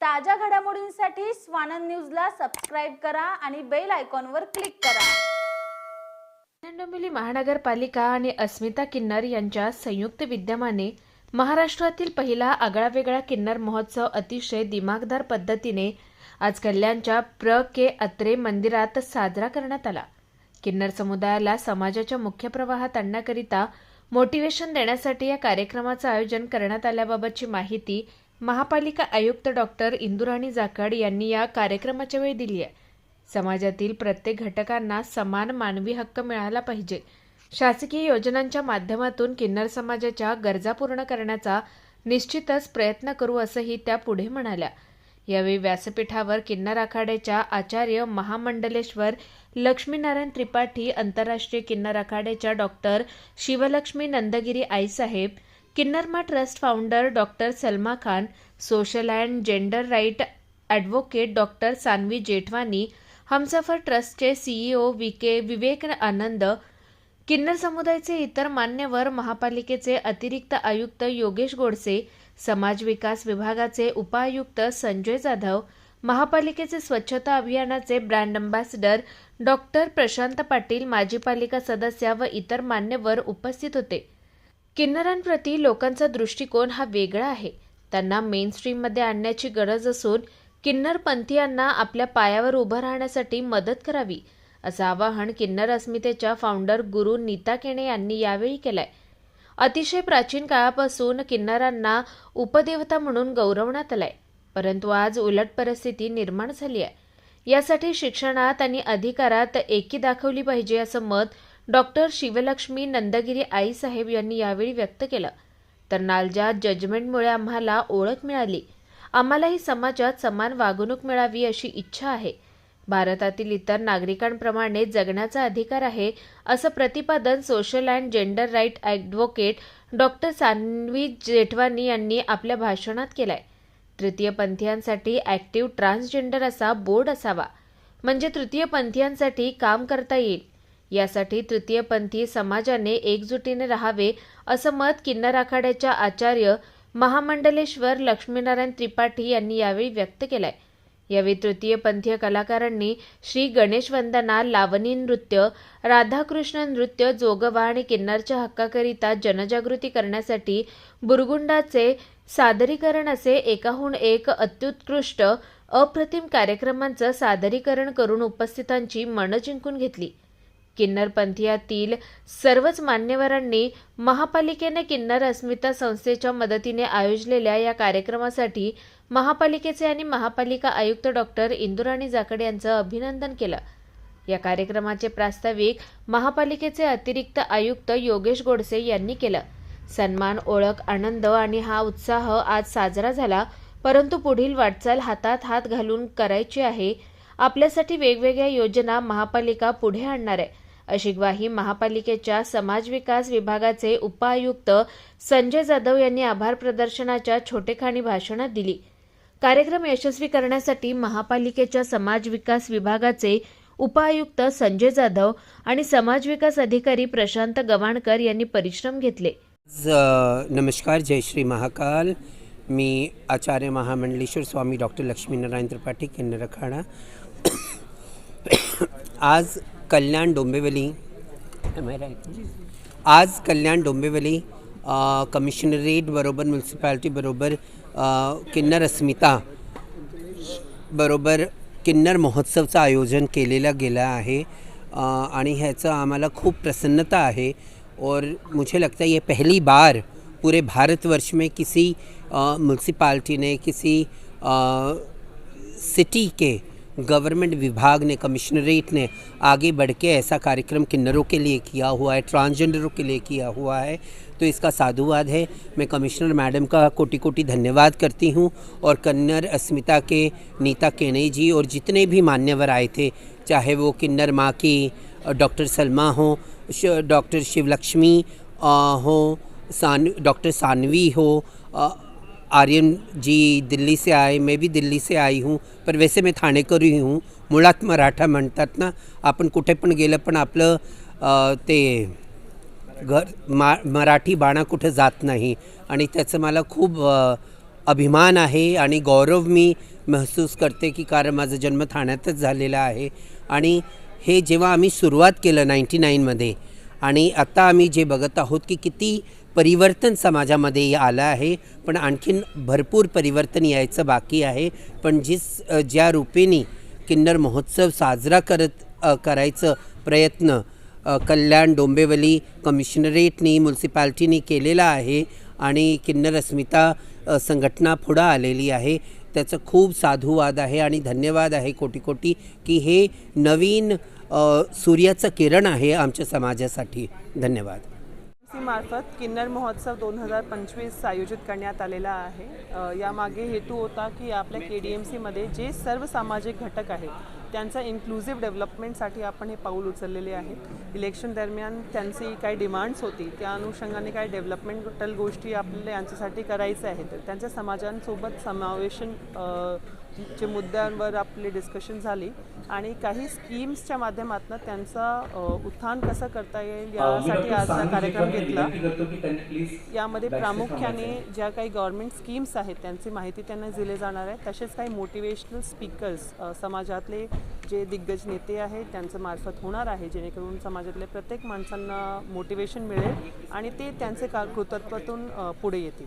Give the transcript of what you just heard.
ताज्या घडामोडींसाठी स्वानंद न्यूजला सबस्क्राईब करा आणि बेल आयकॉनवर क्लिक करा. डोंबिवली महानगरपालिका आणि अस्मिता किन्नर यांच्या संयुक्त विद्यमाने महाराष्ट्रातील पहिला आगळावेगळा किन्नर महोत्सव अतिशय दिमागदार पद्धतीने आज कल्याणच्या प्र. के. अत्रे मंदिरात साजरा करण्यात आला. किन्नर समुदायाला समाजाच्या मुख्य प्रवाहात आणण्याकरिता मोटिवेशन देण्यासाठी या कार्यक्रमाचं आयोजन करण्यात आल्याबाबतची माहिती महापालिका आयुक्त डॉक्टर इंदुराणी जाखड यांनी या कार्यक्रमाच्या वेळी दिली आहे. समाजातील प्रत्येक घटकांना समान मानवी हक्क मिळाला पाहिजे. शासकीय योजनांच्या माध्यमातून किन्नर समाजाच्या गरजा पूर्ण करण्याचा निश्चितच प्रयत्न करू असंही त्या पुढे म्हणाल्या. यावेळी व्यासपीठावर किन्नर आखाड्याच्या आचार्य महामंडलेश्वर लक्ष्मीनारायण त्रिपाठी आंतरराष्ट्रीय किन्नर आखाड्याच्या doctor Shivlakshmi Nandgiri Aaisaheb Kinnarma trust founder doctor Salma Khan social and gender right advocate doctor Sanvi Jethwani Humsafar ट्रस्टचे सीईओ व्ही के विवेक आनंद किन्नर समुदायाचे इतर मान्यवर महापालिकेचे अतिरिक्त आयुक्त योगेश गोडसे समाज विकास विभागाचे उपायुक्त संजय जाधव महापालिकेचे स्वच्छता अभियानाचे brand ambassador doctor Prashant Patil माजी पालिका सदस्य व इतर मान्यवर उपस्थित होते. किन्नरांप्रती लोकांचा दृष्टिकोन हा वेगळा आहे. त्यांना मेनस्ट्रीममध्ये आणण्याची गरज असून किन्नर पंथीयांना आपल्या पायावर उभं राहण्यासाठी मदत करावी असं आवाहन किन्नर अस्मितेच्या फाउंडर गुरु नीता केणे यांनी यावेळी केलंय. अतिशय प्राचीन काळापासून किन्नरांना उपदेवता म्हणून गौरवण्यात आलाय परंतु आज उलट परिस्थिती निर्माण झाली आहे. यासाठी शिक्षणात आणि अधिकारात एकी दाखवली पाहिजे असं मत डॉक्टर शिवलक्ष्मी नंदगिरी आईसाहेब यांनी यावेळी व्यक्त केलं. तर नालजा जजमेंटमुळे आम्हाला ओळख मिळाली. आम्हालाही समाजात समान वागणूक मिळावी अशी इच्छा आहे. भारतातील इतर नागरिकांप्रमाणे जगण्याचा अधिकार आहे असं प्रतिपादन social and gender right advocate doctor Sanvi Jethwani यांनी आपल्या भाषणात केलंय. तृतीयपंथीयांसाठी ॲक्टिव्ह ट्रान्सजेंडर असा बोर्ड असावा. म्हणजे तृतीयपंथीयांसाठी काम करता येईल. यासाठी तृतीयपंथी समाजाने एकजुटीने राहावे असं मत किन्नर आखाड्याच्या आचार्य महामंडलेश्वर लक्ष्मीनारायण त्रिपाठी यांनी यावेळी व्यक्त केलंय. यावेळी तृतीयपंथीय कलाकारांनी श्री गणेश वंदना लावणी नृत्य राधाकृष्ण नृत्य जोगवा आणि किन्नरच्या हक्काकरिता जनजागृती करण्यासाठी बुरगुंडाचे सादरीकरण असे एकाहून एक अत्युत्कृष्ट अप्रतिम कार्यक्रमांचं सादरीकरण करून उपस्थितांची मनं जिंकून घेतली. किन्नर पंथीयातील सर्वच मान्यवरांनी महापालिकेने किन्नर अस्मिता संस्थेच्या मदतीने आयोजलेल्या या कार्यक्रमासाठी महापालिकेचे आणि महापालिका आयुक्त डॉक्टर इंदुराणी जाकड यांचं अभिनंदन केलं. या कार्यक्रमाचे प्रास्ताविक महापालिकेचे अतिरिक्त आयुक्त योगेश गोडसे यांनी केलं. सन्मान ओळख आनंद आणि हा उत्साह आज साजरा झाला परंतु पुढील वाटचाल हातात हात घालून करायची आहे. आपल्यासाठी वेगवेगळ्या योजना महापालिका पुढे आणणार आहे. अशी ग्वाही महापालिकेच्या समाज विकास विभागाचे उपायुक्त संजय जाधव यांनी आभार प्रदर्शनाच्या छोटेखानी भाषणात दिली. कार्यक्रम यशस्वी करण्यासाठी महापालिकेच्या समाज विकास विभागाचे उपायुक्त संजय जाधव आणि समाज विकास अधिकारी प्रशांत गवाणकर यांनी परिश्रम घेतले. नमस्कार जय श्री महाकाल. मी आचार्य महामंडलेश्वर स्वामी डॉक्टर लक्ष्मीनारायण त्रिपाठी किन्नर अखाडा आज कल्याण डोंबिवली आज कल्याण डोंबिवली अ, कमिशनरेट बरोबर म्युन्सिपॅलिटी बरोबर किन्नर अस्मिता बरोबर किन्नर महोत्सवचं आयोजन केलेलं गेलं आहे. आणि ह्याचं आम्हाला खूप प्रसन्नता है और मुझे लगता है ये पहली बार पूरे भारतवर्ष में किसी म्यूनसिपाल्टी ने किसी आ, सिटी के गवर्नमेंट विभाग ने, कमिश्नरेट ने आगे बढ़ के ऐसा कार्यक्रम किन्नरों के लिए किया हुआ है, ट्रांसजेंडरों के लिए किया हुआ है। तो इसका साधुवाद है। मैं कमिश्नर मैडम का कोटि कोटि धन्यवाद करती हूँ और कन्नर अस्मिता के, नीता केने जी और जितने भी मान्यवर आए थे, चाहे वो किन्नर माँ की डॉक्टर सलमा हो डॉक्टर शिवलक्ष्मी हो, सान, डॉक्टर सानवी हो आर्यन जी दिल्ली से आए मैं भी दिल्ली से आई हूँ पर वैसे मैं ठाणेकर ही हूँ। मुळात मराठा म्हणतात ना आपण कुठे पण गेलं पण आपलं ते घर मा मराठी बाणा कुठं जात नाही. आणि त्याचं मला खूप अभिमान आहे आणि गौरव मी महसूस करते की कारण माझा जन्म ठाण्यातच झालेला आहे. आणि हे जेव्हा आम्ही सुरुवात केलं नाईंटी नाईनमध्ये आणि आता आम्ही जे बघत आहोत की किती परिवर्तन समाजामध्ये आलं आहे. पण आणखीन भरपूर परिवर्तन यायचं बाकी आहे. पण जिस ज्या रूपेने किन्नर महोत्सव साजरा करत करायचं प्रयत्न कल्याण डोंबिवली कमिशनरेटनी म्युन्सिपॅल्टीनी केलेला आहे आणि किन्नर अस्मिता संघटना पुढं आलेली आहे. त्याचं खूप साधुवाद आहे आणि धन्यवाद आहे कोटी कोटी की हे नवीन सूर्याचं किरण आहे आमच्या समाजासाठी. धन्यवाद. मार्फत किन्नर महोत्सव दोन हजार पंचवीस आयोजित करण्यात आलेला आहे. यामागे हेतू होता की आपल्या के डी एम सीमध्ये जे सर्व सामाजिक घटक आहेत त्यांचा इन्क्लुझिव्ह डेव्हलपमेंटसाठी आपण हे पाऊल उचललेले आहेत. इलेक्शन दरम्यान त्यांची काही डिमांड्स होती त्या अनुषंगाने काही डेव्हलपमेंटल गोष्टी आपल्याला यांच्यासाठी करायच्या आहेत तर त्यांच्या समाजांसोबत समावेशन चे मुद्द्यांवर आपली डिस्कशन झाली. आणि काही स्कीम्सच्या माध्यमातून त्यांचा उत्थान कसं करता येईल यासाठी आज हा कार्यक्रम घेतला. यामध्ये प्रामुख्याने ज्या काही गव्हर्नमेंट स्कीम्स आहेत त्यांची माहिती त्यांना दिली जाणार आहे. तसेच काही मोटिवेशनल स्पीकर्स समाजातले जे दिग्गज नेते आहेत त्यांचं मार्फत होणार आहे जेणेकरून समाजातल्या प्रत्येक माणसांना मोटिवेशन मिळेल आणि ते त्यांचे का कृतत्वातून पुढे येतील.